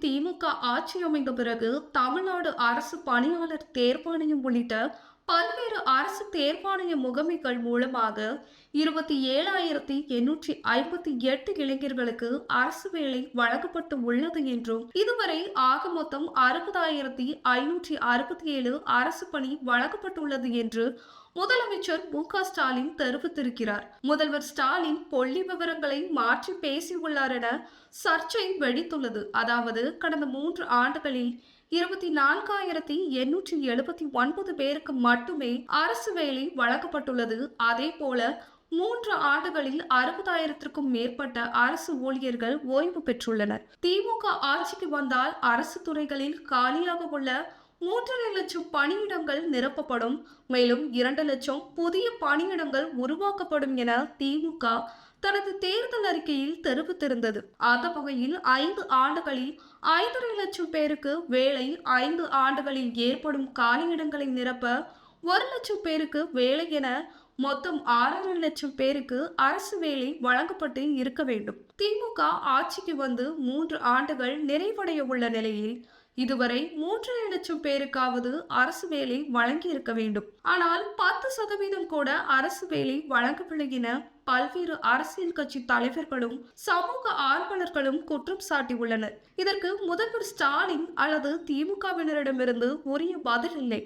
திமுக ஆட்சி அமைந்த பிறகு தமிழ்நாடு அரசு பணியாளர் தேர்வாணையம் உள்ளிட்ட பல்வேறு அரசு தேர்வாணைய முகமைகள் மூலமாக இருபத்தி ஏழாயிரத்தி எண்ணூற்றி ஐம்பத்தி எட்டு இளைஞர்களுக்கு அரசு வேலை வழங்கப்பட்டு உள்ளது என்றும் இதுவரை ஆக மொத்தம் அறுபதாயிரத்தி ஐநூற்றி அறுபத்தி ஏழு அரசு பணி வழங்கப்பட்டுள்ளது என்று முதலமைச்சர் மு க ஸ்டாலின் தெரிவித்திருக்கிறார். முதல்வர் ஸ்டாலின் பொள்ளி விவரங்களை மாற்றி பேசியுள்ளார் என சர்ச்சை வெடித்துள்ளது. அதாவது கடந்த மூன்று ஆண்டுகளில் இருபத்தி நான்காயிரத்தி எண்ணூற்றி எழுபத்தி ஒன்பது பேருக்கு மட்டுமே அரசு வேலை வழங்கப்பட்டுள்ளது. அதே போல மூன்று ஆண்டுகளில் அறுபதாயிரத்திற்கும் மேற்பட்ட அரசு ஊழியர்கள் ஓய்வு பெற்றுள்ளனர். திமுக ஆட்சிக்கு வந்தால் அரசு துறைகளில் காலியாக உள்ள மூன்றரை லட்சம் பணியிடங்கள் நிரப்பப்படும். மேலும் இரண்டு லட்சம் புதிய பணியிடங்கள் உருவாக்கப்படும் என திமுக தனது தேர்தல் அறிக்கையில் தெரிவித்திருந்தது. அந்த வகையில் ஐந்து ஆண்டுகளில் ஐந்தரை லட்சம் பேருக்கு வேலை ஐந்து ஆண்டுகளில் ஏற்படும் காலியிடங்களை நிரப்ப ஒரு லட்சம் பேருக்கு வேலை என மொத்தம் ஆறரை லட்சம் பேருக்கு அரசு வேலை வழங்கப்பட்டு இருக்க வேண்டும். திமுக ஆட்சிக்கு வந்து மூன்று ஆண்டுகள் நிறைவடைய உள்ள நிலையில் இதுவரை மூன்றரை லட்சம் பேருக்காவது அரசு வேலை வழங்கி இருக்க வேண்டும். ஆனால் பத்து சதவீதம் கூட அரசு வேலை வழங்கவில்லை என பல்வேறு அரசியல் கட்சி தலைவர்களும் சமூக ஆர்வலர்களும் குற்றம் சாட்டியுள்ளனர். இதற்கு முதல்வர் ஸ்டாலின் அல்லது திமுகவினரிடமிருந்து உரிய பதில் இல்லை.